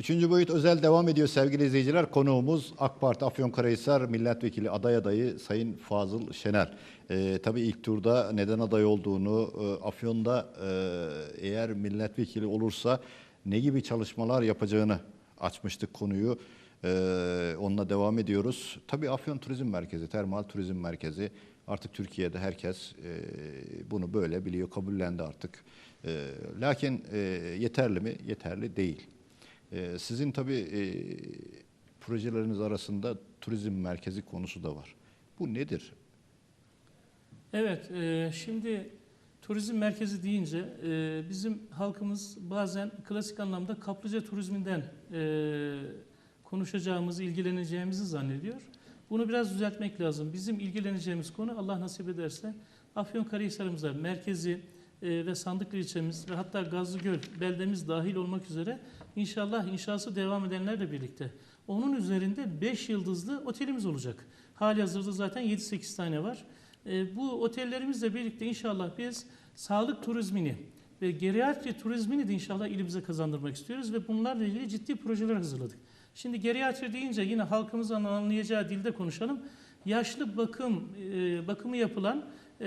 Üçüncü boyut özel devam ediyor sevgili izleyiciler. Konuğumuz AK Parti Afyonkarahisar Milletvekili aday adayı Sayın Fazıl Şener. Ee, tabii ilk turda neden aday olduğunu, e, Afyon'da e, eğer milletvekili olursa ne gibi çalışmalar yapacağını açmıştık konuyu. Ee, onunla devam ediyoruz. Tabii Afyon Turizm Merkezi, termal turizm merkezi. Artık Türkiye'de herkes e, bunu böyle biliyor, kabullendi artık. E, lakin e, yeterli mi? Yeterli değil. Ee, Sizin tabii e, projeleriniz arasında turizm merkezi konusu da var. Bu nedir? Evet, e, şimdi turizm merkezi deyince e, bizim halkımız bazen klasik anlamda kaplıca turizminden e, konuşacağımızı, ilgileneceğimizi zannediyor. Bunu biraz düzeltmek lazım. Bizim ilgileneceğimiz konu Allah nasip ederse Afyonkarahisar'ımıza merkezi e, ve Sandıklı ilçemiz ve hatta Gazlıgöl beldemiz dahil olmak üzere inşallah inşası devam edenlerle birlikte onun üzerinde 5 yıldızlı otelimiz olacak. Hali hazırda zaten 7-8 tane var. E, bu otellerimizle birlikte inşallah biz sağlık turizmini ve geriatri turizmini de inşallah ilimize kazandırmak istiyoruz ve bunlarla ilgili ciddi projeler hazırladık. Şimdi geriatri deyince yine halkımızın anlayacağı dilde konuşalım. Yaşlı bakım e, bakımı yapılan e,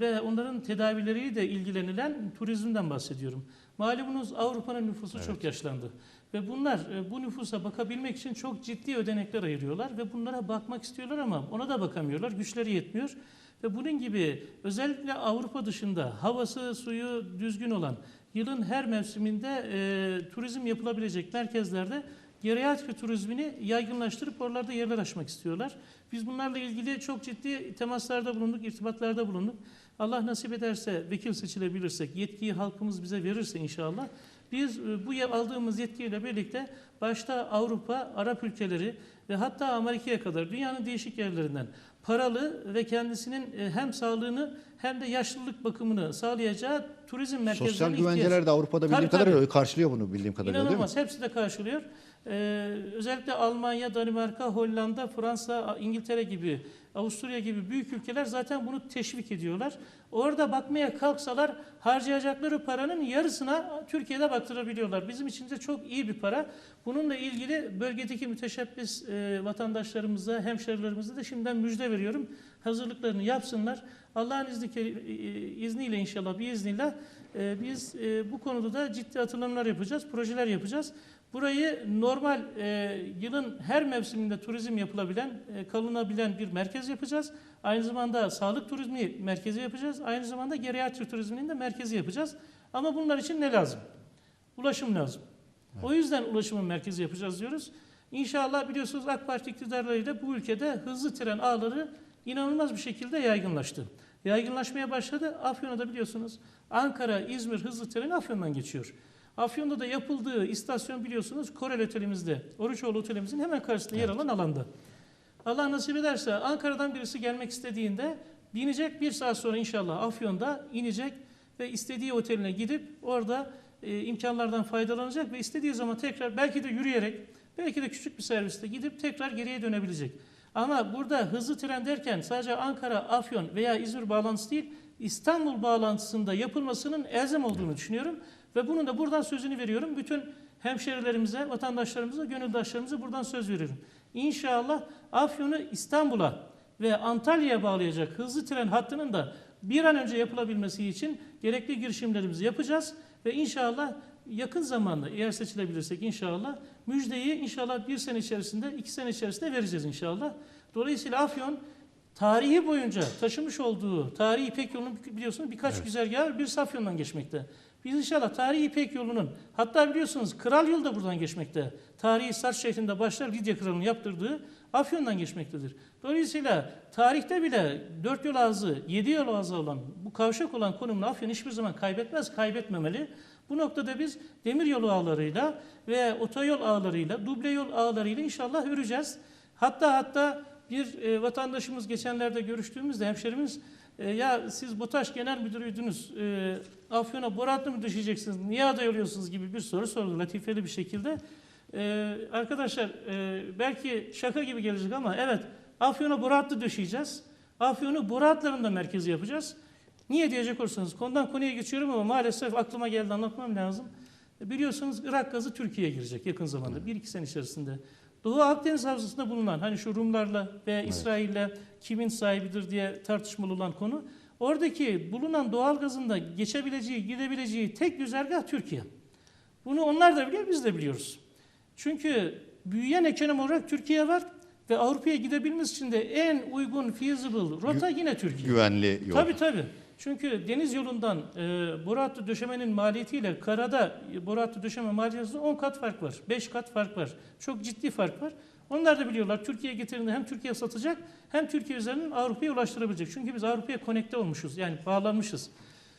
ve onların tedavileriyle de ilgilenilen turizmden bahsediyorum. Malumunuz Avrupa'nın nüfusu çok yaşlandı. Ve bunlar e, bu nüfusa bakabilmek için çok ciddi ödenekler ayırıyorlar ve bunlara bakmak istiyorlar ama ona da bakamıyorlar. Güçleri yetmiyor. Ve bunun gibi özellikle Avrupa dışında havası, suyu düzgün olan yılın her mevsiminde e, turizm yapılabilecek merkezlerde geriatri turizmini yaygınlaştırıp oralarda yerler açmak istiyorlar. Biz bunlarla ilgili çok ciddi temaslarda bulunduk, irtibatlarda bulunduk. Allah nasip ederse vekil seçilebilirsek, yetkiyi halkımız bize verirse inşallah biz e, bu aldığımız yetkiyle birlikte başta Avrupa, Arap ülkeleri ve hatta Amerika'ya kadar dünyanın değişik yerlerinden paralı ve kendisinin e, hem sağlığını hem de yaşlılık bakımını sağlayacağı turizm merkezlerine Sosyal ihtiyaç- güvenceler de Avrupa'da bildiğim Tabii, kadarıyla tabii. karşılıyor bunu bildiğim kadarıyla değil mi? İnanılmaz. Hepsi de karşılıyor. Ee, özellikle Almanya, Danimarka, Hollanda, Fransa, İngiltere gibi, Avusturya gibi büyük ülkeler zaten bunu teşvik ediyorlar. Orada bakmaya kalksalar harcayacakları paranın yarısına Türkiye'de baktırabiliyorlar. Bizim için de çok iyi bir para. Bununla ilgili bölgedeki müteşebbis e, vatandaşlarımıza, hemşerilerimize de şimdiden müjde veriyorum. Hazırlıklarını yapsınlar. Allah'ın e, izniyle inşallah, bir izniyle e, biz e, bu konuda da ciddi atılımlar yapacağız, projeler yapacağız. Burayı normal e, yılın her mevsiminde turizm yapılabilen, e, kalınabilen bir merkez yapacağız. Aynı zamanda sağlık turizmi merkezi yapacağız. Aynı zamanda geriatri turizminin de merkezi yapacağız. Ama bunlar için ne lazım? Ulaşım lazım. O yüzden ulaşımın merkezi yapacağız diyoruz. İnşallah biliyorsunuz AK Parti iktidarlarıyla bu ülkede hızlı tren ağları inanılmaz bir şekilde yaygınlaştı. Yaygınlaşmaya başladı. Afyon'da da biliyorsunuz Ankara, İzmir hızlı treni Afyon'dan geçiyor. Afyon'da da yapıldığı istasyon biliyorsunuz Korel Otelimizde, Oruçoğlu Otelimizin hemen karşısında yer alan alanda. Allah nasip ederse Ankara'dan birisi gelmek istediğinde binecek bir saat sonra inşallah Afyon'da inecek ve istediği oteline gidip orada e, imkanlardan faydalanacak ve istediği zaman tekrar belki de yürüyerek belki de küçük bir serviste gidip tekrar geriye dönebilecek. Ama burada hızlı tren derken sadece Ankara, Afyon veya İzmir bağlantısı değil İstanbul bağlantısında yapılmasının elzem olduğunu düşünüyorum. Ve bunun da buradan sözünü veriyorum. Bütün hemşerilerimize, vatandaşlarımıza, gönüldaşlarımıza buradan söz veriyorum. İnşallah Afyon'u İstanbul'a ve Antalya'ya bağlayacak hızlı tren hattının da bir an önce yapılabilmesi için gerekli girişimlerimizi yapacağız. Ve inşallah yakın zamanda eğer seçilebilirsek inşallah müjdeyi inşallah bir sene içerisinde, iki sene içerisinde vereceğiz inşallah. Dolayısıyla Afyon tarihi boyunca taşımış olduğu tarihi İpek yolunun biliyorsunuz birkaç Evet. güzergahı bir Safyon'dan geçmekte. Biz inşallah tarihi İpek yolunun hatta biliyorsunuz Kral yolu da buradan geçmekte. Tarihi Sars şehrinde başlar Lidya Kralı'nın yaptırdığı Afyon'dan geçmektedir. Dolayısıyla tarihte bile dört yol ağzı, yedi yol ağzı olan bu kavşak olan konumunu Afyon hiçbir zaman kaybetmez, kaybetmemeli. Bu noktada biz demir yolu ağlarıyla ve otoyol ağlarıyla, duble yol ağlarıyla inşallah öreceğiz. Hatta hatta bir e, vatandaşımız geçenlerde görüştüğümüzde hemşerimiz e, ya siz BOTAŞ Genel Müdürüydünüz, e, Afyon'a boratlı mı düşeceksiniz, niye aday oluyorsunuz gibi bir soru sordu latifeli bir şekilde. E, arkadaşlar e, belki şaka gibi gelecek ama evet Afyon'a boratlı düşeceğiz. Afyon'u boratların da merkezi yapacağız. Niye diyecek olursanız konudan konuya geçiyorum ama maalesef aklıma geldi anlatmam lazım. Biliyorsunuz Irak gazı Türkiye'ye girecek yakın zamanda. Bir iki sene içerisinde. Doğu Akdeniz Havzası'nda bulunan hani şu Rumlarla ve İsrail'le kimin sahibidir diye tartışmalı olan konu. Oradaki bulunan doğal gazın da geçebileceği, gidebileceği tek güzergah Türkiye. Bunu onlar da biliyor, biz de biliyoruz. Çünkü büyüyen ekonomi olarak Türkiye var ve Avrupa'ya gidebilmemiz için de en uygun, feasible rota yine Türkiye. Güvenli yol. Tabii tabii. Çünkü deniz yolundan e, boru hattı döşemenin maliyetiyle karada e, boru hattı döşeme maliyeti arasında 10 kat fark var. 5 kat fark var. Çok ciddi fark var. Onlar da biliyorlar Türkiye'ye getirdiğinde hem Türkiye satacak hem Türkiye üzerinden Avrupa'ya ulaştırabilecek. Çünkü biz Avrupa'ya konekte olmuşuz. Yani bağlanmışız.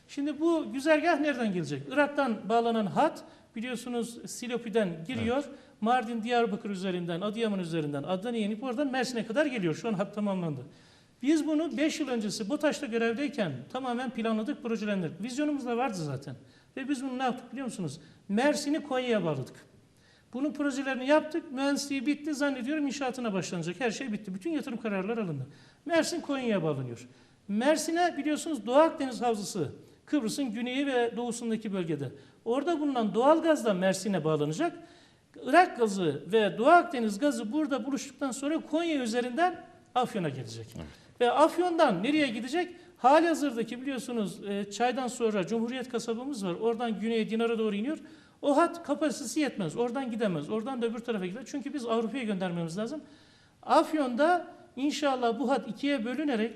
Şimdi bu güzergah nereden gelecek? Irak'tan bağlanan hat biliyorsunuz Silopi'den giriyor. Mardin, Diyarbakır üzerinden, Adıyaman üzerinden, Adana yenip oradan Mersin'e kadar geliyor. Şu an hat tamamlandı. Biz bunu 5 yıl öncesi BOTAŞ'ta görevdeyken tamamen planladık, projelendirdik. Vizyonumuz da vardı zaten. Ve biz bunu ne yaptık biliyor musunuz? Mersin'i Konya'ya bağladık. Bunun projelerini yaptık. Mühendisliği bitti. Zannediyorum inşaatına başlanacak. Her şey bitti. Bütün yatırım kararları alındı. Mersin Konya'ya bağlanıyor. Mersin'e biliyorsunuz Doğu Akdeniz Havzası. Kıbrıs'ın güneyi ve doğusundaki bölgede. Orada bulunan doğal gaz da Mersin'e bağlanacak. Irak gazı ve Doğu Akdeniz gazı burada buluştuktan sonra Konya üzerinden Afyon'a gelecek. Ve Afyon'dan nereye gidecek? Hali hazırdaki biliyorsunuz e, çaydan sonra Cumhuriyet kasabamız var. Oradan güneye Dinar'a doğru iniyor. O hat kapasitesi yetmez. Oradan gidemez. Oradan da öbür tarafa gider. Çünkü biz Avrupa'ya göndermemiz lazım. Afyon'da inşallah bu hat ikiye bölünerek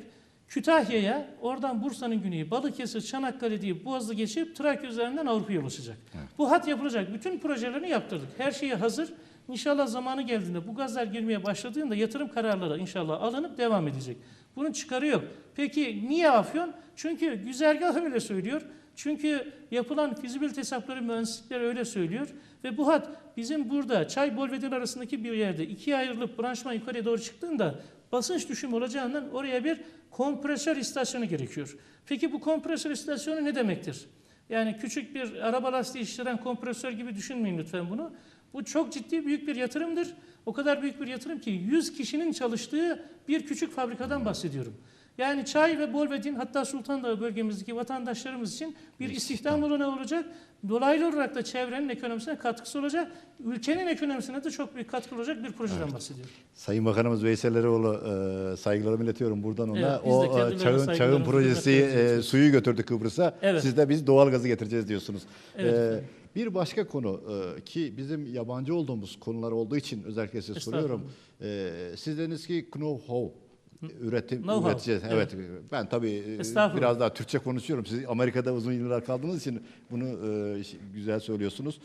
Kütahya'ya, oradan Bursa'nın güneyi, Balıkesir, Çanakkale diye Boğaz'ı geçip Trakya üzerinden Avrupa'ya ulaşacak. Bu hat yapılacak. Bütün projelerini yaptırdık. Her şeyi hazır. İnşallah zamanı geldiğinde bu gazlar girmeye başladığında yatırım kararları inşallah alınıp devam edecek. Bunun çıkarı yok. Peki niye Afyon? Çünkü güzergah öyle söylüyor. Çünkü yapılan fizibilite hesapları mühendislikler öyle söylüyor. Ve bu hat bizim burada Çay Bolvedin arasındaki bir yerde ikiye ayrılıp branşman yukarıya doğru çıktığında basınç düşümü olacağından oraya bir kompresör istasyonu gerekiyor. Peki bu kompresör istasyonu ne demektir? Yani küçük bir araba lastiği işleten kompresör gibi düşünmeyin lütfen bunu. Bu çok ciddi büyük bir yatırımdır. O kadar büyük bir yatırım ki 100 kişinin çalıştığı bir küçük fabrikadan bahsediyorum. Yani Çay ve Bolvedin hatta Sultandağ bölgemizdeki vatandaşlarımız için bir istihdam olanağı olacak. Dolaylı olarak da çevrenin ekonomisine katkısı olacak. Ülkenin ekonomisine de çok büyük katkı olacak bir projeden bahsediyorum. Sayın Bakanımız Veysel Eroğlu e, saygılarımı iletiyorum buradan ona. Evet, o e, çağın, çağın projesi e, suyu götürdü Kıbrıs'a. Evet. Siz de biz doğal gazı getireceğiz diyorsunuz. Evet E. bir başka konu e, ki bizim yabancı olduğumuz konular olduğu için özellikle size soruyorum. E, siz dediniz ki know-how üretim Know-how, üreteceğiz. Evet. Ben tabii e, biraz daha Türkçe konuşuyorum. Siz Amerika'da uzun yıllar kaldığınız için bunu e, güzel söylüyorsunuz.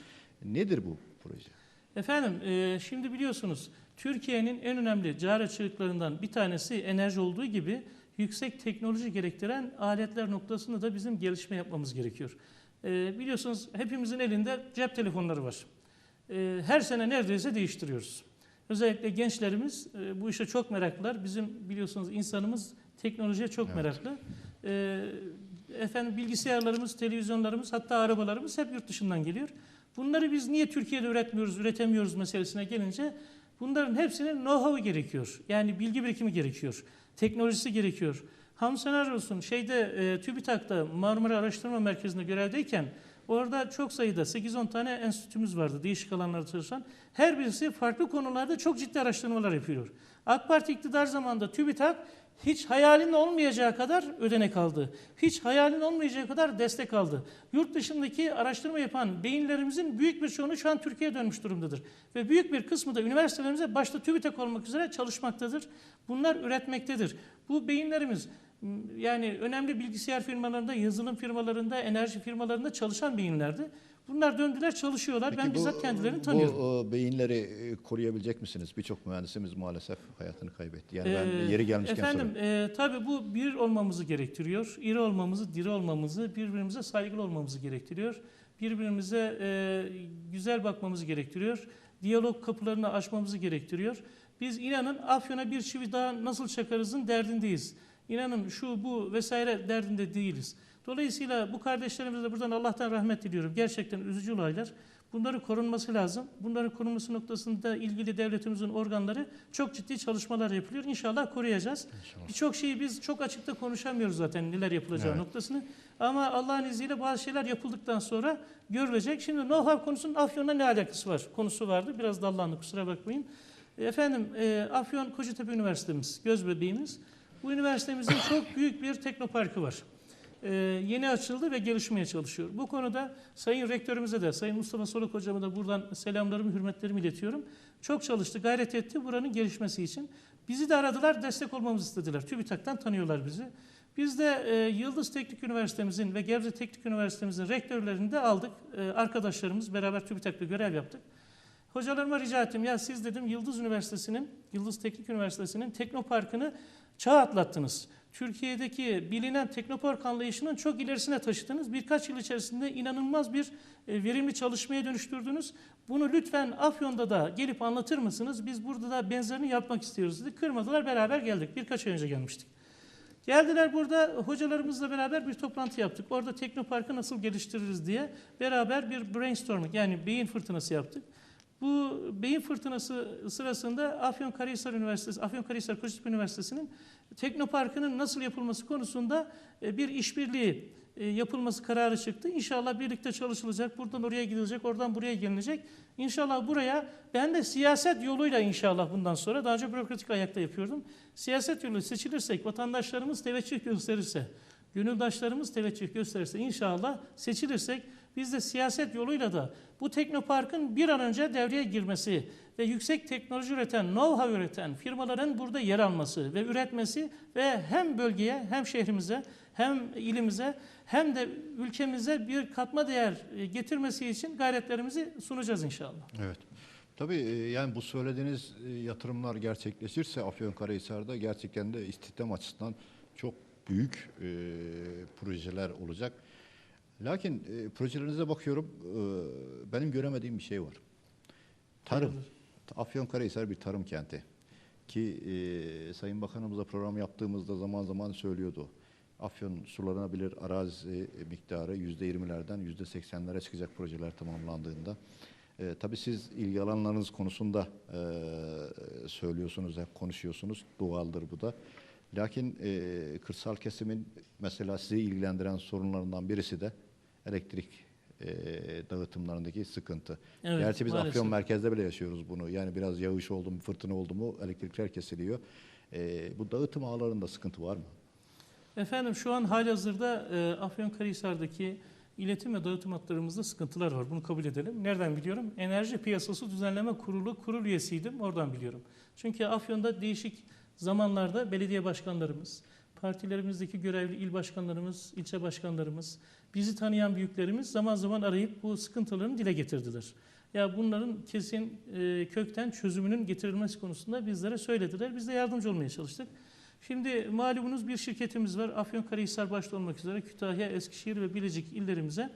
Nedir bu proje? Efendim e, şimdi biliyorsunuz Türkiye'nin en önemli cari açıklarından bir tanesi enerji olduğu gibi yüksek teknoloji gerektiren aletler noktasında da bizim gelişme yapmamız gerekiyor. E, biliyorsunuz hepimizin elinde cep telefonları var. E, her sene neredeyse değiştiriyoruz. Özellikle gençlerimiz e, bu işe çok meraklılar. Bizim biliyorsunuz insanımız teknolojiye çok Evet. meraklı. E, efendim bilgisayarlarımız, televizyonlarımız hatta arabalarımız hep yurt dışından geliyor. Bunları biz niye Türkiye'de üretmiyoruz, üretemiyoruz meselesine gelince bunların hepsinin know-how'ı gerekiyor. Yani bilgi birikimi gerekiyor. Teknolojisi gerekiyor. Hamsener olsun şeyde e, TÜBİTAK'ta Marmara Araştırma Merkezi'nde görevdeyken orada çok sayıda 8-10 tane enstitümüz vardı değişik alanlarda çalışan. Her birisi farklı konularda çok ciddi araştırmalar yapıyor. AK Parti iktidar zamanında TÜBİTAK hiç hayalin olmayacağı kadar ödenek aldı. Hiç hayalin olmayacağı kadar destek aldı. Yurt dışındaki araştırma yapan beyinlerimizin büyük bir çoğunu şu an Türkiye'ye dönmüş durumdadır. Ve büyük bir kısmı da üniversitelerimize başta TÜBİTAK olmak üzere çalışmaktadır. Bunlar üretmektedir. Bu beyinlerimiz yani önemli bilgisayar firmalarında, yazılım firmalarında, enerji firmalarında çalışan beyinlerdi. Bunlar döndüler çalışıyorlar. ben Peki bu- bizzat kendilerini tanıyorum. Bu e, beyinleri e, koruyabilecek misiniz? Birçok mühendisimiz maalesef hayatını kaybetti. Yani ben Ee, yeri gelmişken Efendim soruyorum. e, tabii bu bir olmamızı gerektiriyor. İri olmamızı, diri olmamızı, birbirimize saygılı olmamızı gerektiriyor. Birbirimize e, güzel bakmamızı gerektiriyor. Diyalog kapılarını açmamızı gerektiriyor. Biz inanın Afyon'a bir çivi daha nasıl çakarızın derdindeyiz. İnanın şu bu vesaire derdinde değiliz. Dolayısıyla bu kardeşlerimize buradan Allah'tan rahmet diliyorum. Gerçekten üzücü olaylar. Bunların korunması lazım. Bunların korunması noktasında ilgili devletimizin organları çok ciddi çalışmalar yapılıyor. İnşallah koruyacağız. Birçok şeyi biz çok açıkta konuşamıyoruz zaten neler yapılacağı Evet. noktasını. Ama Allah'ın izniyle bazı şeyler yapıldıktan sonra görülecek. Şimdi know-how konusunun Afyon'la ne alakası var konusu vardı. Biraz dallandı kusura bakmayın. Efendim e, Afyon Kocatepe Üniversitemiz, göz bebeğimiz. Bu üniversitemizin çok büyük bir teknoparkı var. E, yeni açıldı ve gelişmeye çalışıyor. Bu konuda Sayın Rektörümüze de, Sayın Mustafa Soluk Hocama da buradan selamlarımı, hürmetlerimi iletiyorum. Çok çalıştı, gayret etti buranın gelişmesi için. Bizi de aradılar, destek olmamızı istediler. TÜBİTAK'tan tanıyorlar bizi. Biz de e, Yıldız Teknik Üniversitemizin ve Gebze Teknik Üniversitemizin rektörlerini de aldık. E, arkadaşlarımız beraber TÜBİTAK'ta görev yaptık. Hocalarıma rica ettim. Ya siz dedim Yıldız Üniversitesi'nin, Yıldız Teknik Üniversitesi'nin Teknopark'ını çağ atlattınız. Türkiye'deki bilinen teknopark anlayışının çok ilerisine taşıdınız. Birkaç yıl içerisinde inanılmaz bir e, verimli çalışmaya dönüştürdünüz. Bunu lütfen Afyon'da da gelip anlatır mısınız? Biz burada da benzerini yapmak istiyoruz dedi. Kırmadılar beraber geldik. Birkaç ay önce gelmiştik. Geldiler burada hocalarımızla beraber bir toplantı yaptık. Orada Teknopark'ı nasıl geliştiririz diye beraber bir brainstorming yani beyin fırtınası yaptık. Bu beyin fırtınası sırasında Afyonkarahisar Üniversitesi, Afyonkarahisar Kocatepe Üniversitesi'nin Teknopark'ının nasıl yapılması konusunda e, bir işbirliği e, yapılması kararı çıktı. İnşallah birlikte çalışılacak. Buradan oraya gidilecek, oradan buraya gelinecek. İnşallah buraya ben de siyaset yoluyla inşallah bundan sonra daha önce bürokratik ayakta yapıyordum. Siyaset yolu seçilirsek, vatandaşlarımız teveccüh gösterirse, gönüldaşlarımız teveccüh gösterirse inşallah seçilirsek biz de siyaset yoluyla da bu teknoparkın bir an önce devreye girmesi ve yüksek teknoloji üreten, know-how üreten firmaların burada yer alması ve üretmesi ve hem bölgeye hem şehrimize hem ilimize hem de ülkemize bir katma değer e, getirmesi için gayretlerimizi sunacağız inşallah. Evet. Tabii e, yani bu söylediğiniz e, yatırımlar gerçekleşirse Afyonkarahisar'da gerçekten de istihdam açısından çok büyük e, projeler olacak. Lakin e, projelerinize bakıyorum e, benim göremediğim bir şey var. Tarım. Afyonkarahisar bir tarım kenti. Ki e, Sayın Bakanımızla program yaptığımızda zaman zaman söylüyordu. Afyon sulanabilir arazi miktarı %20'lerden %80'lere çıkacak projeler tamamlandığında. E, tabii siz ilgi alanlarınız konusunda e, söylüyorsunuz, hep konuşuyorsunuz. Doğaldır bu da. Lakin e, kırsal kesimin mesela sizi ilgilendiren sorunlarından birisi de elektrik e, dağıtımlarındaki sıkıntı. Evet, Gerçi biz maalesef. Afyon merkezde bile yaşıyoruz bunu. Yani biraz yağış oldu mu, fırtına oldu mu elektrikler kesiliyor. E, bu dağıtım ağlarında sıkıntı var mı? Efendim şu an halihazırda e, Afyonkarahisar'daki iletim ve dağıtım hatlarımızda sıkıntılar var. Bunu kabul edelim. Nereden biliyorum? Enerji Piyasası Düzenleme Kurulu kurul üyesiydim. Oradan biliyorum. Çünkü Afyon'da değişik zamanlarda belediye başkanlarımız, partilerimizdeki görevli il başkanlarımız, ilçe başkanlarımız, bizi tanıyan büyüklerimiz zaman zaman arayıp bu sıkıntılarını dile getirdiler. Ya bunların kesin e, kökten çözümünün getirilmesi konusunda bizlere söylediler. Biz de yardımcı olmaya çalıştık. Şimdi malumunuz bir şirketimiz var. Afyonkarahisar başta olmak üzere Kütahya, Eskişehir ve Bilecik illerimize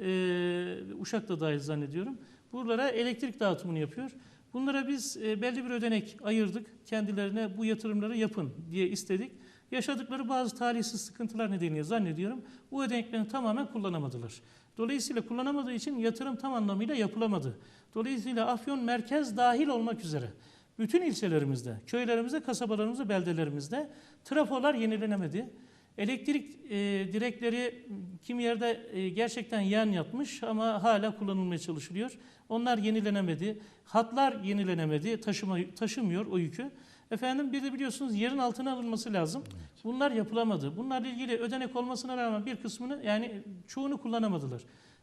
e, Uşak da dahil zannediyorum. Buralara elektrik dağıtımını yapıyor. Bunlara biz e, belli bir ödenek ayırdık. Kendilerine bu yatırımları yapın diye istedik. Yaşadıkları bazı talihsiz sıkıntılar nedeniyle zannediyorum bu ödeneklerini tamamen kullanamadılar. Dolayısıyla kullanamadığı için yatırım tam anlamıyla yapılamadı. Dolayısıyla Afyon merkez dahil olmak üzere bütün ilçelerimizde, köylerimizde, kasabalarımızda, beldelerimizde trafolar yenilenemedi. Elektrik e, direkleri kim yerde e, gerçekten yan yatmış ama hala kullanılmaya çalışılıyor. Onlar yenilenemedi. Hatlar yenilenemedi. Taşıma, taşımıyor o yükü. Efendim bir de biliyorsunuz yerin altına alınması lazım. Bunlar yapılamadı. Bunlarla ilgili ödenek olmasına rağmen bir kısmını yani çoğunu kullanamadılar.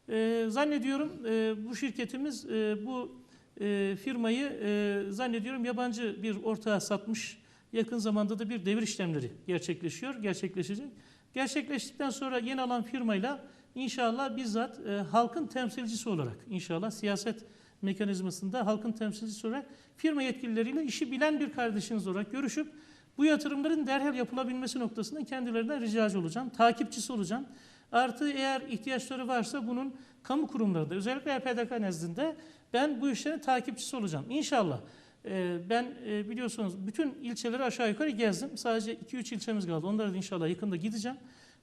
E, zannediyorum e, bu şirketimiz e, bu e, firmayı e, zannediyorum yabancı bir ortağa satmış. Yakın zamanda da bir devir işlemleri gerçekleşiyor, gerçekleşecek. Gerçekleştikten sonra yeni alan firmayla inşallah bizzat e, halkın temsilcisi olarak inşallah siyaset mekanizmasında halkın temsilcisi olarak firma yetkilileriyle işi bilen bir kardeşiniz olarak görüşüp bu yatırımların derhal yapılabilmesi noktasında kendilerinden ricacı olacağım, takipçisi olacağım. Artı eğer ihtiyaçları varsa bunun kamu kurumlarında özellikle EPDK nezdinde ben bu işlerin takipçisi olacağım. İnşallah. Ee, ben e, biliyorsunuz bütün ilçeleri aşağı yukarı gezdim. Sadece 2-3 ilçemiz kaldı. Onlara da inşallah yakında gideceğim.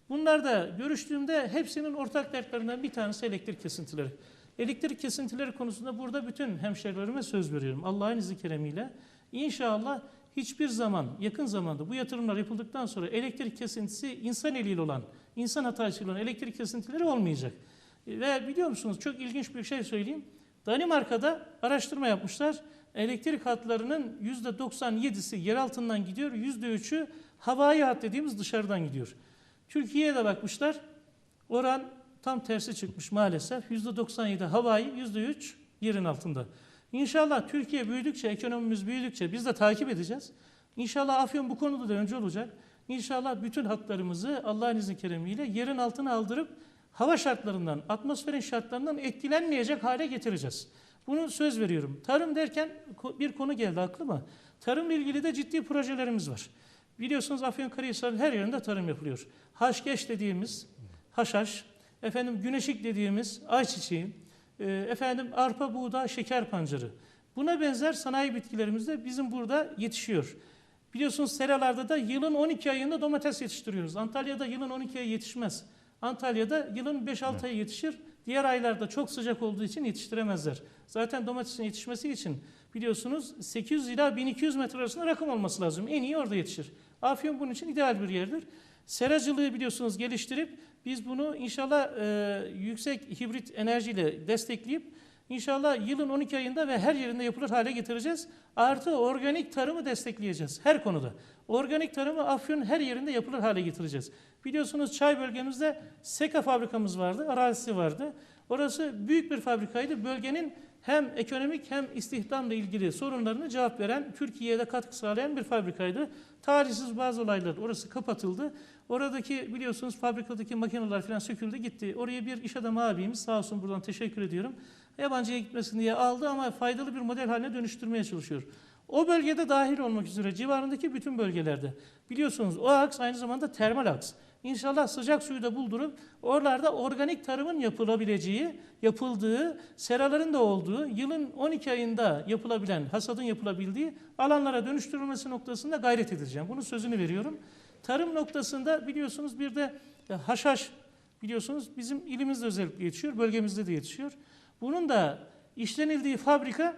Bunlar da görüştüğümde hepsinin ortak dertlerinden bir tanesi elektrik kesintileri. Elektrik kesintileri konusunda burada bütün hemşehrilerime söz veriyorum. Allah'ın izni keremiyle. İnşallah hiçbir zaman yakın zamanda bu yatırımlar yapıldıktan sonra elektrik kesintisi insan eliyle olan, insan hatasıyla olan elektrik kesintileri olmayacak. Ve biliyor musunuz çok ilginç bir şey söyleyeyim. Danimarka'da araştırma yapmışlar. Elektrik hatlarının %97'si yer altından gidiyor, %3'ü havai hat dediğimiz dışarıdan gidiyor. Türkiye'ye de bakmışlar. Oran tam tersi çıkmış maalesef. %97 havai, %3 yerin altında. İnşallah Türkiye büyüdükçe, ekonomimiz büyüdükçe biz de takip edeceğiz. İnşallah Afyon bu konuda da önce olacak. İnşallah bütün hatlarımızı Allah'ın izni keremiyle yerin altına aldırıp hava şartlarından, atmosferin şartlarından etkilenmeyecek hale getireceğiz. Bunu söz veriyorum. Tarım derken bir konu geldi aklıma. Tarımla ilgili de ciddi projelerimiz var. Biliyorsunuz Afyonkarahisar'ın her yerinde tarım yapılıyor. Haşkeş dediğimiz haşhaş, efendim güneşik dediğimiz ayçiçeği, e, efendim arpa, buğday, şeker pancarı. Buna benzer sanayi bitkilerimiz de bizim burada yetişiyor. Biliyorsunuz seralarda da yılın 12 ayında domates yetiştiriyoruz. Antalya'da yılın 12 ayı yetişmez. Antalya'da yılın 5-6 ayı yetişir. Diğer aylarda çok sıcak olduğu için yetiştiremezler. Zaten domatesin yetişmesi için biliyorsunuz 800 ila 1200 metre arasında rakım olması lazım. En iyi orada yetişir. Afyon bunun için ideal bir yerdir. Seracılığı biliyorsunuz geliştirip biz bunu inşallah e, yüksek hibrit enerjiyle destekleyip inşallah yılın 12 ayında ve her yerinde yapılır hale getireceğiz. Artı organik tarımı destekleyeceğiz her konuda. Organik tarımı Afyon her yerinde yapılır hale getireceğiz. Biliyorsunuz çay bölgemizde Seka fabrikamız vardı, arazisi vardı. Orası büyük bir fabrikaydı. Bölgenin hem ekonomik hem istihdamla ilgili sorunlarına cevap veren, Türkiye'de katkı sağlayan bir fabrikaydı. Tarihsiz bazı olaylar orası kapatıldı. Oradaki biliyorsunuz fabrikadaki makineler falan söküldü gitti. Oraya bir iş adamı abimiz sağ olsun buradan teşekkür ediyorum. Yabancıya gitmesin diye aldı ama faydalı bir model haline dönüştürmeye çalışıyor. O bölgede dahil olmak üzere civarındaki bütün bölgelerde. Biliyorsunuz o aks aynı zamanda termal aks. İnşallah sıcak suyu da buldurup oralarda organik tarımın yapılabileceği, yapıldığı, seraların da olduğu, yılın 12 ayında yapılabilen, hasadın yapılabildiği alanlara dönüştürülmesi noktasında gayret edeceğim. Bunun sözünü veriyorum. Tarım noktasında biliyorsunuz bir de e, haşhaş biliyorsunuz bizim ilimizde özellikle yetişiyor, bölgemizde de yetişiyor. Bunun da işlenildiği fabrika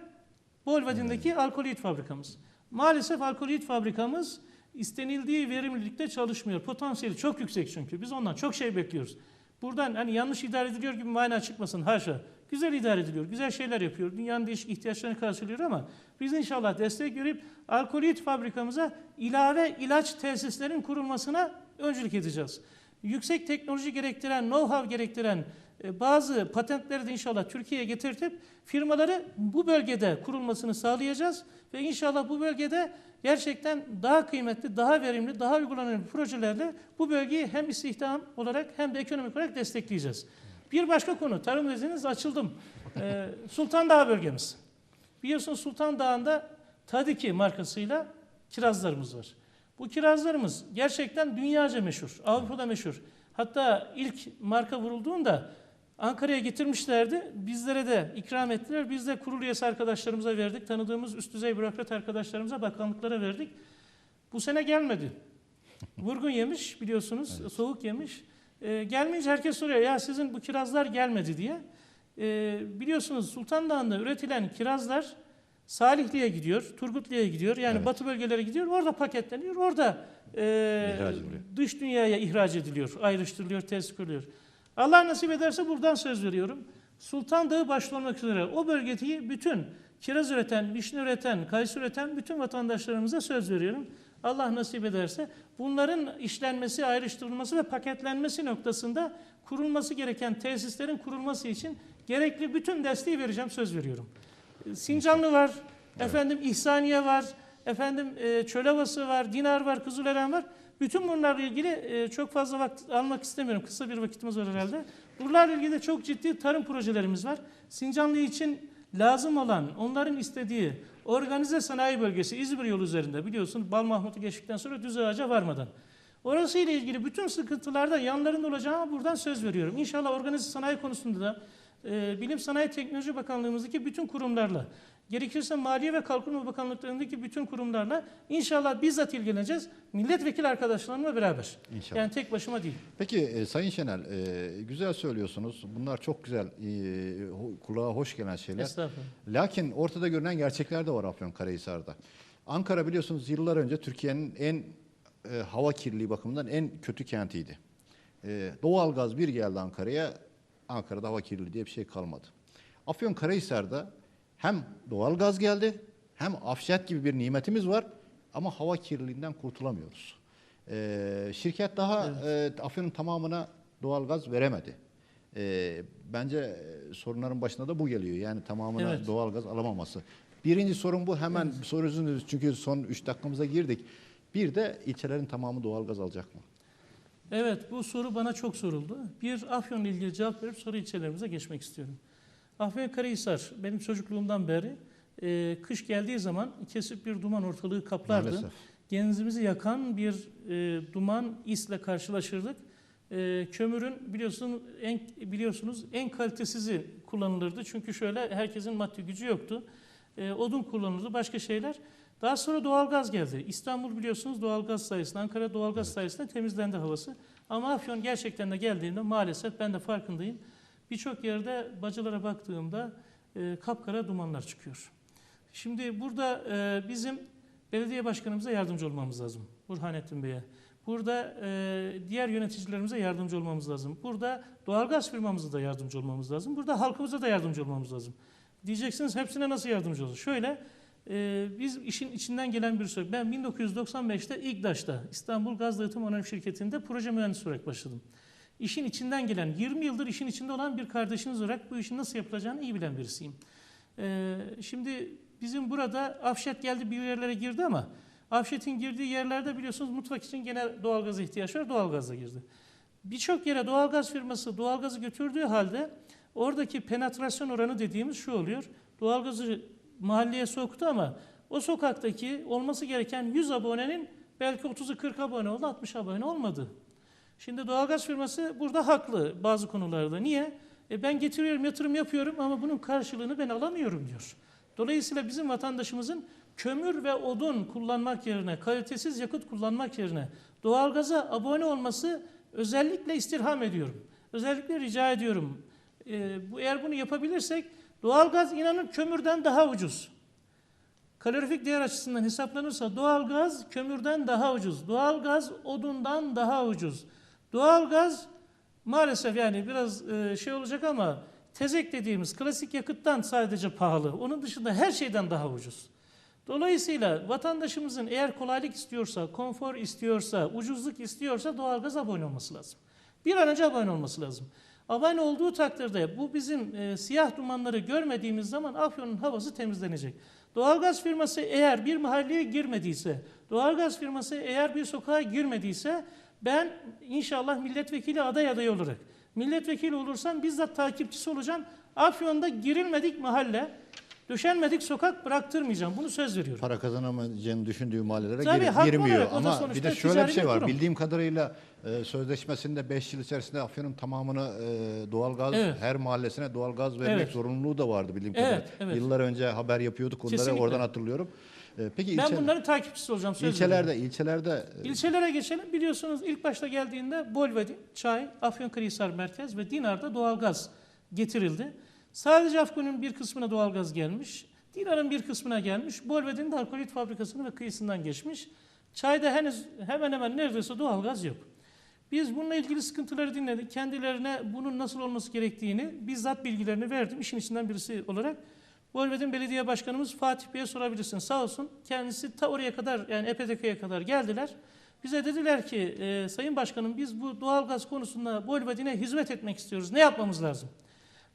Bolvadin'deki alkolit fabrikamız. Maalesef alkolit fabrikamız istenildiği verimlilikte çalışmıyor. Potansiyeli çok yüksek çünkü. Biz ondan çok şey bekliyoruz. Buradan hani yanlış idare ediliyor gibi mana çıkmasın haşa. Güzel idare ediliyor, güzel şeyler yapıyor. Dünyanın değişik ihtiyaçlarını karşılıyor ama biz inşallah destek verip alkolit fabrikamıza ilave ilaç tesislerin kurulmasına öncülük edeceğiz. Yüksek teknoloji gerektiren, know-how gerektiren e, bazı patentleri de inşallah Türkiye'ye getirtip firmaları bu bölgede kurulmasını sağlayacağız ve inşallah bu bölgede gerçekten daha kıymetli, daha verimli, daha uygulanabilir projelerle bu bölgeyi hem istihdam olarak hem de ekonomik olarak destekleyeceğiz. Bir başka konu, tarım dediniz açıldım. Ee, Sultan Dağı bölgemiz. Biliyorsunuz Sultan Dağı'nda Tadiki markasıyla kirazlarımız var. Bu kirazlarımız gerçekten dünyaca meşhur, Avrupa'da meşhur. Hatta ilk marka vurulduğunda Ankara'ya getirmişlerdi. Bizlere de ikram ettiler. Biz de kurul üyesi arkadaşlarımıza verdik. Tanıdığımız üst düzey bürokrat arkadaşlarımıza, bakanlıklara verdik. Bu sene gelmedi. Vurgun yemiş biliyorsunuz, soğuk yemiş. Ee, gelmeyince herkes soruyor ya sizin bu kirazlar gelmedi diye. Ee, biliyorsunuz Sultan Dağı'nda üretilen kirazlar Salihli'ye gidiyor, Turgutlu'ya gidiyor. Yani Evet. batı bölgelere gidiyor. Orada paketleniyor. Orada e, dış dünyaya ihraç ediliyor, ayrıştırılıyor, tesis kuruluyor. Allah nasip ederse buradan söz veriyorum. Sultan Dağı başta olmak üzere o bölgeyi bütün kiraz üreten, vişne üreten, kayısı üreten bütün vatandaşlarımıza söz veriyorum. Allah nasip ederse bunların işlenmesi, ayrıştırılması ve paketlenmesi noktasında kurulması gereken tesislerin kurulması için gerekli bütün desteği vereceğim söz veriyorum. Sincanlı var, efendim İhsaniye var, efendim e, Çölavası var, Dinar var, Kızılören var. Bütün bunlarla ilgili e, çok fazla vakit almak istemiyorum. Kısa bir vakitimiz var herhalde. Bunlarla ilgili de çok ciddi tarım projelerimiz var. Sincanlı için lazım olan, onların istediği organize sanayi bölgesi İzmir yolu üzerinde biliyorsun Bal Mahmut'u geçtikten sonra düz ağaca varmadan. Orası ile ilgili bütün sıkıntılarda yanlarında olacağıma buradan söz veriyorum. İnşallah organize sanayi konusunda da e, Bilim Sanayi Teknoloji Bakanlığımızdaki bütün kurumlarla Gerekirse Maliye ve Kalkınma Bakanlıklarındaki bütün kurumlarla inşallah bizzat ilgileneceğiz. Milletvekili arkadaşlarımla beraber. İnşallah. Yani tek başıma değil. Peki e, Sayın Şenel, e, güzel söylüyorsunuz. Bunlar çok güzel, e, ho- kulağa hoş gelen şeyler. Estağfurullah. Lakin ortada görünen gerçekler de var Afyonkarahisar'da. Ankara biliyorsunuz yıllar önce Türkiye'nin en e, hava kirliliği bakımından en kötü kentiydi. E, doğalgaz bir geldi Ankara'ya, Ankara'da hava kirliliği diye bir şey kalmadı. Afyonkarahisar'da hem doğalgaz geldi, hem afşet gibi bir nimetimiz var ama hava kirliliğinden kurtulamıyoruz. E, şirket daha e, Afyon'un tamamına doğalgaz veremedi. E, bence sorunların başında da bu geliyor. Yani tamamına Evet. doğalgaz alamaması. Birinci sorun bu. Hemen soruyorsunuz çünkü son 3 dakikamıza girdik. Bir de ilçelerin tamamı doğalgaz alacak mı? Evet bu soru bana çok soruldu. Bir Afyon'la ilgili cevap verip sonra ilçelerimize geçmek istiyorum. Afyonkarahisar benim çocukluğumdan beri e, kış geldiği zaman kesip bir duman ortalığı kaplardı. Maalesef. Genzimizi yakan bir e, duman isle karşılaşırdık. E, kömürün biliyorsun en, biliyorsunuz en kalitesizi kullanılırdı. Çünkü şöyle herkesin maddi gücü yoktu. E, odun kullanılırdı, başka şeyler. Daha sonra doğalgaz geldi. İstanbul biliyorsunuz doğalgaz sayesinde, Ankara doğalgaz sayesinde temizlendi havası. Ama Afyon gerçekten de geldiğinde maalesef ben de farkındayım. Birçok yerde bacılara baktığımda e, kapkara dumanlar çıkıyor. Şimdi burada e, bizim belediye başkanımıza yardımcı olmamız lazım. Burhanettin Bey'e. Burada e, diğer yöneticilerimize yardımcı olmamız lazım. Burada doğalgaz firmamıza da yardımcı olmamız lazım. Burada halkımıza da yardımcı olmamız lazım. Diyeceksiniz hepsine nasıl yardımcı olur? Şöyle, e, biz işin içinden gelen bir soru. Ben 1995'te İGDAŞ'ta İstanbul Gaz Dağıtım Anonim Şirketi'nde proje mühendisi olarak başladım. İşin içinden gelen, 20 yıldır işin içinde olan bir kardeşiniz olarak bu işin nasıl yapılacağını iyi bilen birisiyim. Ee, şimdi bizim burada Afşet geldi bir yerlere girdi ama Afşet'in girdiği yerlerde biliyorsunuz mutfak için gene doğalgaza ihtiyaç var. Doğalgazla girdi. Birçok yere doğalgaz firması doğalgazı götürdüğü halde oradaki penetrasyon oranı dediğimiz şu oluyor. Doğalgazı mahalleye soktu ama o sokaktaki olması gereken 100 abonenin belki 30'u 40 abone oldu, 60 abone olmadı. Şimdi doğalgaz firması burada haklı bazı konularda. Niye? E ben getiriyorum, yatırım yapıyorum ama bunun karşılığını ben alamıyorum diyor. Dolayısıyla bizim vatandaşımızın kömür ve odun kullanmak yerine, kalitesiz yakıt kullanmak yerine doğalgaza abone olması özellikle istirham ediyorum. Özellikle rica ediyorum. E, bu eğer bunu yapabilirsek doğalgaz inanın kömürden daha ucuz. Kalorifik değer açısından hesaplanırsa doğalgaz kömürden daha ucuz. Doğalgaz odundan daha ucuz. Doğalgaz maalesef yani biraz e, şey olacak ama tezek dediğimiz klasik yakıttan sadece pahalı. Onun dışında her şeyden daha ucuz. Dolayısıyla vatandaşımızın eğer kolaylık istiyorsa, konfor istiyorsa, ucuzluk istiyorsa doğalgaz abone olması lazım. Bir an önce abone olması lazım. Abone olduğu takdirde bu bizim e, siyah dumanları görmediğimiz zaman Afyon'un havası temizlenecek. Doğalgaz firması eğer bir mahalleye girmediyse, doğalgaz firması eğer bir sokağa girmediyse ben inşallah milletvekili aday adayı olarak milletvekili olursam bizzat takipçisi olacağım. Afyon'da girilmedik mahalle, döşenmedik sokak bıraktırmayacağım. Bunu söz veriyorum. Para kazanamayacağını düşündüğü mahallelere Tabii, gir- girmiyor. Ama bir de şöyle bir şey bir var. kurum. Bildiğim kadarıyla e, sözleşmesinde 5 yıl içerisinde Afyon'un tamamını e, doğalgaz, Evet. her mahallesine doğalgaz vermek Evet. zorunluluğu da vardı bildiğim Evet, kadarıyla. evet. Yıllar önce haber yapıyorduk onları Kesinlikle. oradan hatırlıyorum. E, peki Ben ilçe- bunların takipçisi olacağım söz veriyorum. ilçelerde ilçelerde e, İlçelere geçelim. Biliyorsunuz ilk başta geldiğinde Bolvedi, Çay, Afyonkarahisar Merkez ve Dinar'da doğalgaz getirildi. Sadece Afyon'un bir kısmına doğalgaz gelmiş. Dinar'ın bir kısmına gelmiş. Bolvedi'nin de alkolit fabrikasının ve kıyısından geçmiş. Çay'da henüz hemen hemen neredeyse doğalgaz yok. Biz bununla ilgili sıkıntıları dinledik. Kendilerine bunun nasıl olması gerektiğini bizzat bilgilerini verdim. İşin içinden birisi olarak. Bolved'in belediye başkanımız Fatih Bey'e sorabilirsin. Sağ olsun kendisi ta oraya kadar yani EPDK'ya kadar geldiler. Bize dediler ki e, Sayın Başkanım biz bu doğalgaz konusunda Bolved'ine hizmet etmek istiyoruz. Ne yapmamız lazım?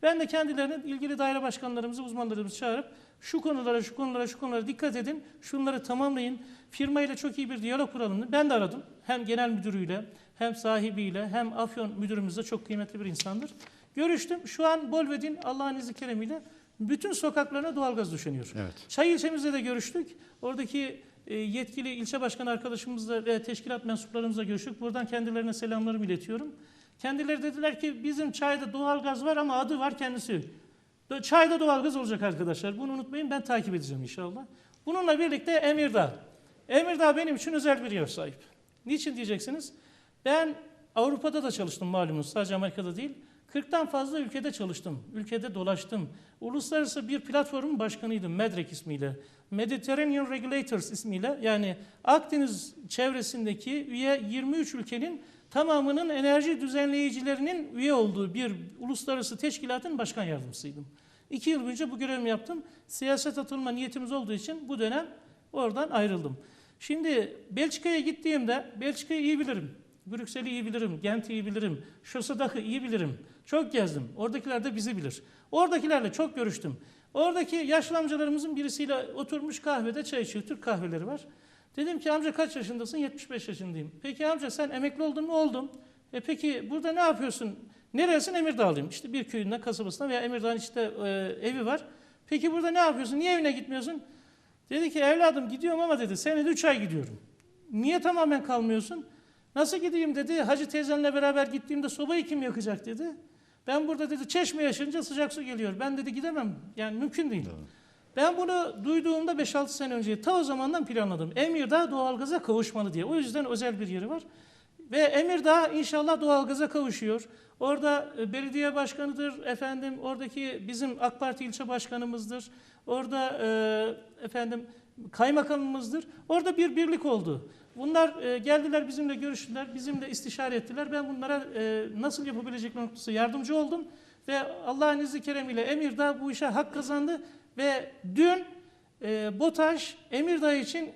Ben de kendilerine ilgili daire başkanlarımızı, uzmanlarımızı çağırıp şu konulara, şu konulara, şu konulara dikkat edin. Şunları tamamlayın. Firmayla çok iyi bir diyalog kuralım. Ben de aradım. Hem genel müdürüyle, hem sahibiyle, hem Afyon müdürümüz de çok kıymetli bir insandır. Görüştüm. Şu an Bolved'in Allah'ın izni keremiyle bütün sokaklarına doğalgaz döşeniyor. Evet. Çay ilçemizde de görüştük. Oradaki e, yetkili ilçe başkanı arkadaşımızla ve teşkilat mensuplarımızla görüştük. Buradan kendilerine selamlarımı iletiyorum. Kendileri dediler ki bizim çayda doğalgaz var ama adı var kendisi. Do- Çayda doğalgaz olacak arkadaşlar. Bunu unutmayın. Ben takip edeceğim inşallah. Bununla birlikte Emirdağ. Emirdağ benim için özel bir yer sahip. Niçin diyeceksiniz? Ben Avrupa'da da çalıştım malumunuz. Sadece Amerika'da değil. 40'tan fazla ülkede çalıştım. Ülkede dolaştım. Uluslararası bir platformun başkanıydım MEDREC ismiyle. Mediterranean Regulators ismiyle yani Akdeniz çevresindeki üye 23 ülkenin tamamının enerji düzenleyicilerinin üye olduğu bir uluslararası teşkilatın başkan yardımcısıydım. İki yıl boyunca bu görevimi yaptım. Siyaset atılma niyetimiz olduğu için bu dönem oradan ayrıldım. Şimdi Belçika'ya gittiğimde Belçika'yı iyi bilirim. Brüksel'i iyi bilirim, Gent'i iyi bilirim, Şosadak'ı iyi bilirim. Çok gezdim. Oradakiler de bizi bilir. Oradakilerle çok görüştüm. Oradaki yaşlı amcalarımızın birisiyle oturmuş kahvede çay içiyor. Türk kahveleri var. Dedim ki amca kaç yaşındasın? 75 yaşındayım. Peki amca sen emekli oldun mu? Oldum. E peki burada ne yapıyorsun? Neresin? Emirdağlıyım. İşte bir köyünden, kasabasına veya Emirdağ'ın işte e, evi var. Peki burada ne yapıyorsun? Niye evine gitmiyorsun? Dedi ki evladım gidiyorum ama dedi senede 3 ay gidiyorum. Niye tamamen kalmıyorsun? Nasıl gideyim dedi. Hacı teyzenle beraber gittiğimde sobayı kim yakacak dedi. Ben burada dedi çeşme yaşayınca sıcak su geliyor. Ben dedi gidemem. Yani mümkün değil. Ben bunu duyduğumda 5-6 sene önce ta o zamandan planladım. Emirdağ doğalgaza kavuşmalı diye. O yüzden özel bir yeri var. Ve Emirdağ inşallah doğalgaza kavuşuyor. Orada e, belediye başkanıdır efendim. Oradaki bizim AK Parti ilçe başkanımızdır. Orada e, efendim kaymakamımızdır. Orada bir birlik oldu. Bunlar e, geldiler bizimle görüştüler, bizimle istişare ettiler. Ben bunlara e, nasıl yapabilecekleri noktasında yardımcı oldum. Ve Allah'ın izni keremiyle Emirdağ bu işe hak kazandı. Ve dün e, BOTAŞ Emirdağ için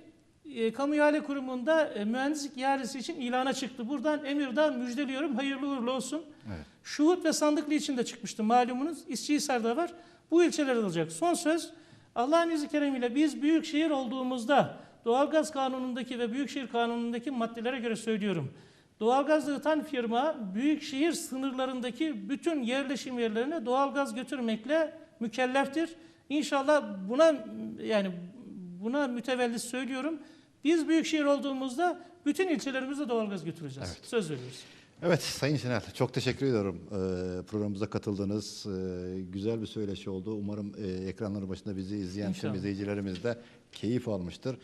e, Kamu İhale Kurumu'nda e, mühendislik ihalesi için ilana çıktı. Buradan Emirdağ müjdeliyorum. Hayırlı uğurlu olsun. Evet. Şuhut ve Sandıklı için de çıkmıştı malumunuz. İsçihisar'da var. Bu ilçeler alacak. Son söz Allah'ın izni keremiyle biz büyük şehir olduğumuzda doğalgaz kanunundaki ve büyükşehir kanunundaki maddelere göre söylüyorum. Doğalgaz dağıtan firma büyükşehir sınırlarındaki bütün yerleşim yerlerine doğalgaz götürmekle mükelleftir. İnşallah buna yani buna mütevellis söylüyorum. Biz büyükşehir olduğumuzda bütün ilçelerimizde doğalgaz götüreceğiz. Evet. Söz veriyoruz. Evet Sayın Şener çok teşekkür ediyorum ee, programımıza katıldınız. Ee, güzel bir söyleşi oldu. Umarım e, ekranları başında bizi izleyen tüm izleyicilerimiz de keyif almıştır.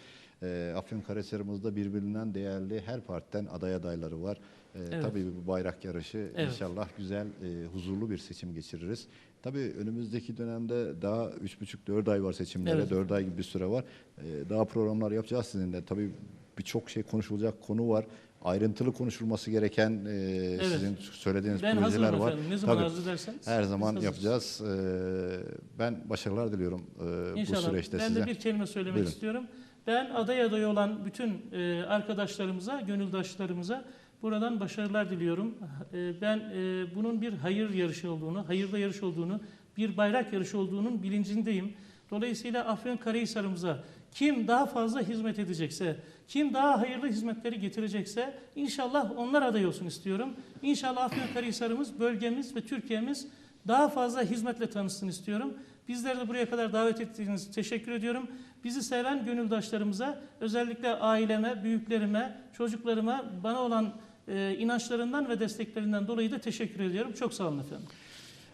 Ee, Afyonkarahisar'ımızda birbirinden değerli her partiden aday adayları var. Ee, Evet. Tabii bu bayrak yarışı Evet. inşallah güzel, e, huzurlu bir seçim geçiririz. Tabii önümüzdeki dönemde daha 3,5-4 ay var seçimlere, Evet. 4 ay gibi bir süre var. Ee, daha programlar yapacağız sizinle. Tabii birçok şey konuşulacak konu var. Ayrıntılı konuşulması gereken e, sizin söylediğiniz Ben projeler var. efendim. Ne zaman Tabii. arzu ederseniz. Her zaman yapacağız. Ee, ben başarılar diliyorum e, bu süreçte ben size. de bir kelime söylemek Buyurun. istiyorum. Ben aday adayı olan bütün e, arkadaşlarımıza, gönüldaşlarımıza buradan başarılar diliyorum. E, ben e, bunun bir hayır yarışı olduğunu, hayırda yarış olduğunu, bir bayrak yarışı olduğunun bilincindeyim. Dolayısıyla Afyonkarahisar'ımıza kim daha fazla hizmet edecekse, kim daha hayırlı hizmetleri getirecekse inşallah onlar aday olsun istiyorum. İnşallah Afyonkarahisar'ımız, bölgemiz ve Türkiye'miz daha fazla hizmetle tanışsın istiyorum. Bizleri de buraya kadar davet ettiğiniz teşekkür ediyorum. Bizi seven gönüldaşlarımıza, özellikle aileme, büyüklerime, çocuklarıma bana olan e, inançlarından ve desteklerinden dolayı da teşekkür ediyorum. Çok sağ olun efendim.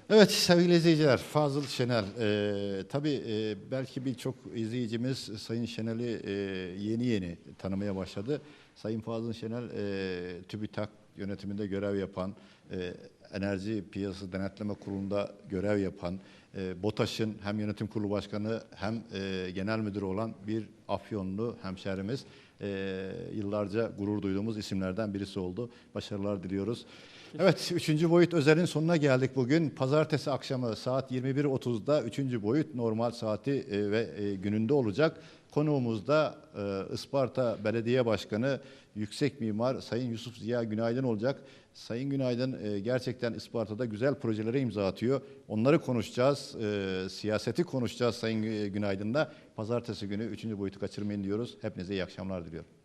Evet sevgili izleyiciler, Fazıl Şenel. Ee, tabii e, belki birçok izleyicimiz Sayın Şenel'i e, yeni yeni tanımaya başladı. Sayın Fazıl Şenel e, TÜBİTAK yönetiminde görev yapan, e, Enerji Piyasası Denetleme Kurulu'nda görev yapan, e, BOTAŞ'ın hem yönetim kurulu başkanı hem e, genel müdürü olan bir Afyonlu hemşehrimiz. E, yıllarca gurur duyduğumuz isimlerden birisi oldu. Başarılar diliyoruz. Evet, üçüncü boyut özelin sonuna geldik bugün. Pazartesi akşamı saat 21.30'da üçüncü boyut normal saati e, ve gününde olacak. Konuğumuz da Isparta Belediye Başkanı Yüksek Mimar Sayın Yusuf Ziya Günaydın olacak. Sayın Günaydın e, gerçekten Isparta'da güzel projelere imza atıyor. Onları konuşacağız, e, siyaseti konuşacağız Sayın Günaydın'da. Pazartesi günü üçüncü boyutu kaçırmayın diyoruz. Hepinize iyi akşamlar diliyorum.